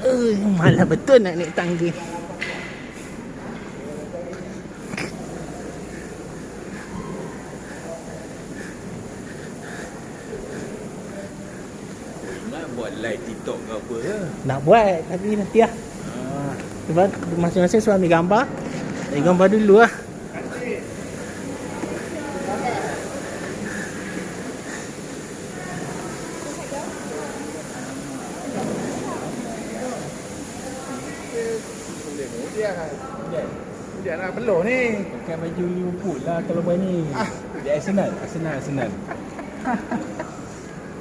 Uh, malah betul nak naik tangga. Nak buat live TikTok ke apa ke? Nak buat tapi nanti lah. Ah, Sebab masing-masing suami gambar. Dari gambar dulu lah. Dia kan. Dia nak peluh ni. pakai baju Liverpool lah kalau berani. Dia Arsenal, Arsenal, Arsenal.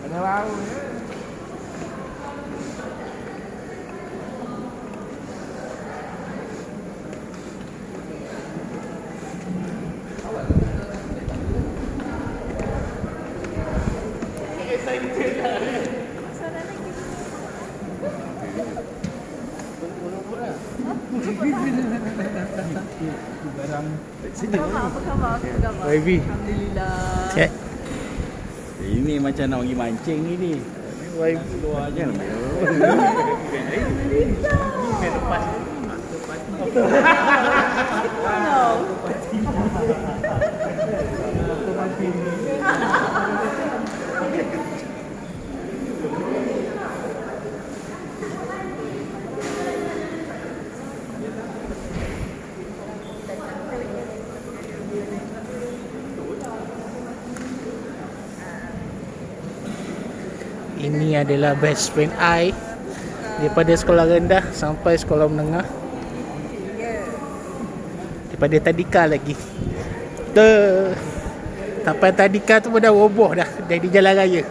Kena bau. Barang Khabar, apa khabar? Apa khabar? Baby. Alhamdulillah. Cek. ini macam nak pergi mancing ni ni. Wife. Keluar je. Ini adalah best friend I daripada sekolah rendah sampai sekolah menengah. Daripada tadika lagi. Sampai tadika tu pun dah roboh dah dari jalan raya.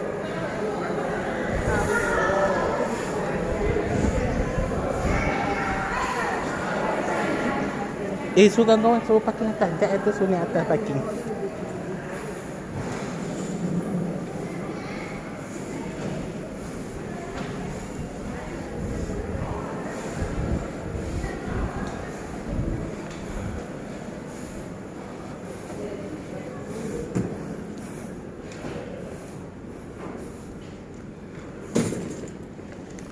Eh, suruh kawan-kawan suruh parking atas. Sekejap tu suruh ni atas parking.